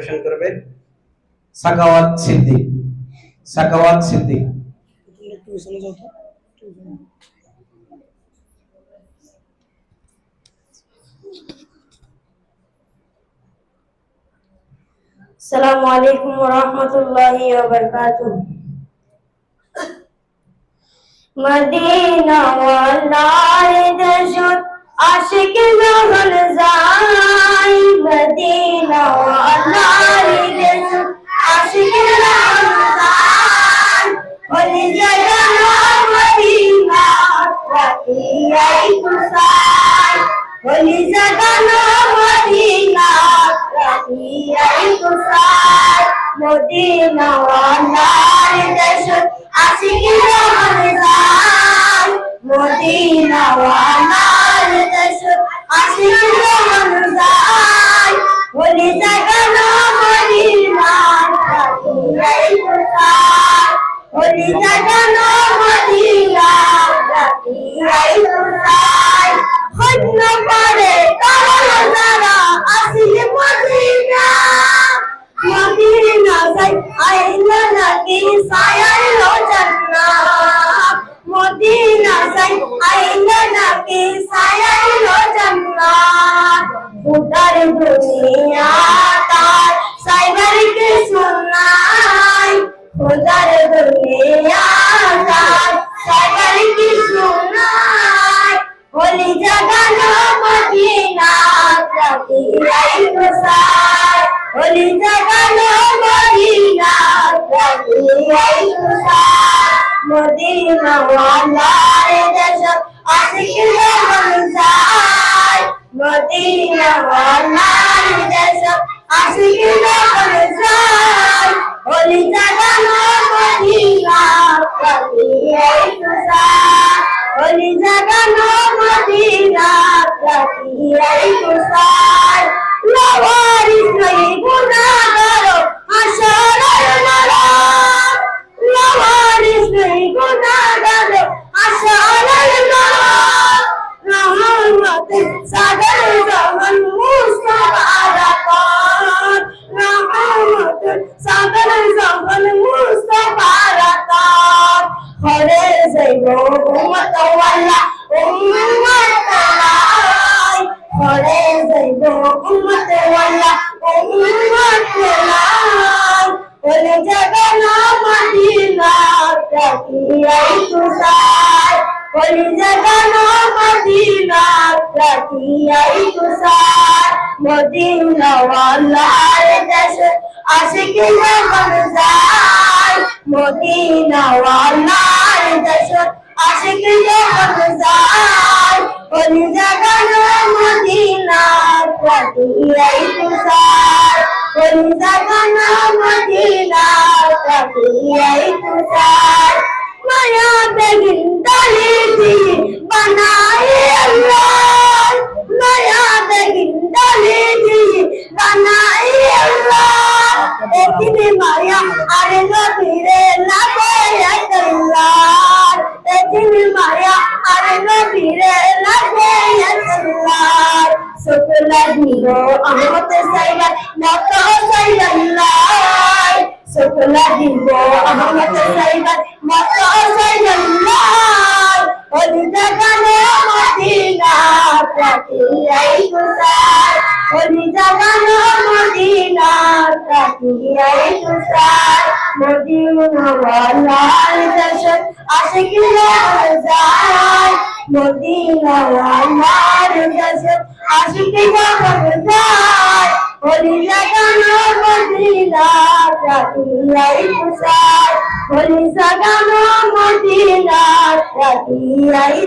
পরিবেশন করবে সাকাওয়াত সিদ্দিক সাকাওয়াত সিদ্দিক একটু পিছনে যাও তো একটু পিছনে। السلام عليكم ورحمة الله وبركاته মদিনা ওয়ালার দেশত আশিক যখন যাই যাই ওলি জাগানো মদিনা রাখিয়াই কুসাই ওলি জাগানো মদিনা রাখিয়াই কুসাই মদিনা ওয়ালার দেশত আশিক আইলা নাকি সায়ার জান্না মদিনা যাই আইলা নাকি সায়ার জান্না উদার দুনিয়া তার সাইবার কে সুনাই উদার দুনিয়া তার সাইবার কে সুনাই হোলি জাগানো মদিনা রাখিয়াই কুসাই হোলি জাগানো মদিনা রাখিয়াই কুসাই মদিনা ওয়ালার দেশ আশিক যখন যায় মদিনা ওয়ালার দেশ আশিক যখন যায় হোলি জাগানো মদিনা রাখিয়াই কুসাই। হোলি জাগানো মদিনা রাখিয়াই কুসাই। রাখিয়াই তুসাই ওলে জাগানা মদিনা রাখিয়াই তুসাই মদিনা ওয়ালার দেশ আশিক যখন যায় মদিনা ওয়ালার দেশ আশিক যখন যায় ওলি জাগানো মদিনা রাখিয়াই তুসাই ওলি জাগানো মদিনা রাখিয়াই তুসাই নবীরে লাগে আল্লাহ শুকলা দিও আমতে সাইলা মত সাইল্লাহ শুকলা দিও আমতে সাইলা মত সাইল্লাহ ওলি জাগানে মদিনা রাখিয়াই কুসাই ওলি জাগানে মদিনা রাখিয়াই কুসাই মদিনা ওয়ালার দেশ আশিক যায় মদিনা ওয়ালার দেশ আশিক যায় ওলি জাগানে মদিনা রাখিয়াই কুসাই ওলি জাগানে মদিনা রাখিয়াই